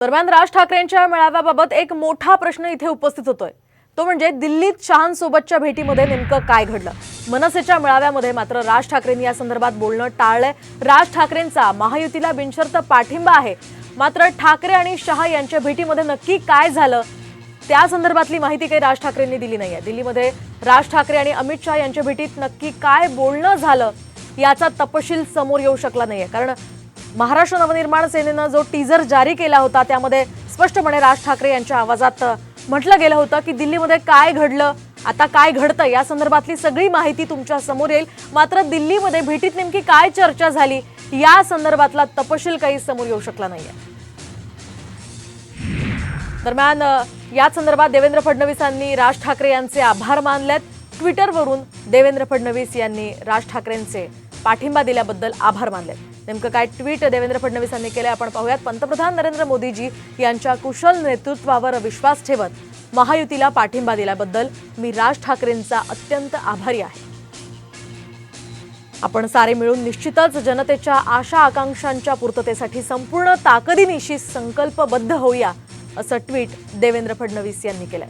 दरम्यान राज ठाकरेंच्या मेळाव्याबाबत एक मोठा प्रश्न इथे उपस्थित होतोय. तो म्हणजे दिल्लीत शहांसोबतच्या भेटीमध्ये नेमकं काय घडलं? मनसेच्या मेळाव्यामध्ये मात्र राज ठाकरेंनी या संदर्भात बोलणं टाळलंय. राज ठाकरेंचा महायुतीला बिनशर्त पाठिंबा आहे. मात्र ठाकरे आणि शहा यांच्या भेटीमध्ये नक्की काय झालं? त्या संदर्भातली माहिती काही राज ठाकरेंनी दिली नाही आहे दिल्लीमध्ये राज ठाकरे आणि अमित शहा यांच्या भेटीत नक्की काय बोलणं झालं? याचा तपशील समोर येऊ शकला नाहीये. कारण महाराष्ट्र नवनिर्माण सेनेनं जो टीजर जारी केला होता त्यामध्ये स्पष्टपणे राज ठाकरे यांच्या आवाजात म्हटलं गेलं होतं की दिल्लीमध्ये काय घडलं आता काय घडतं या संदर्भातली सगळी माहिती तुमच्यासमोर येईल. मात्र दिल्लीमध्ये भेटीत नेमकी काय चर्चा झाली या संदर्भातला तपशील काही समोर येऊ शकला नाहीये. दरम्यान याच संदर्भात देवेंद्र फडणवीसांनी राज ठाकरे यांचे आभार मानलेत. ट्विटरवरून देवेंद्र फडणवीस यांनी राज ठाकरेंचे पाठिंबा दिल्याबद्दल आभार मानलेत. नेमकं काय ट्विट देवेंद्र फडणवीसांनी केलं आपण पाहूयात. पंतप्रधान नरेंद्र मोदीजी यांच्या कुशल नेतृत्वावर विश्वास ठेवत महायुतीला पाठिंबा दिल्याबद्दल मी राज ठाकरेंचा अत्यंत आभारी आहे. आपण सारे मिळून निश्चितच जनतेच्या आशा आकांक्षांच्या पूर्ततेसाठी संपूर्ण ताकदीनिशी संकल्पबद्ध होऊया असं ट्विट देवेंद्र फडणवीस यांनी केलंय.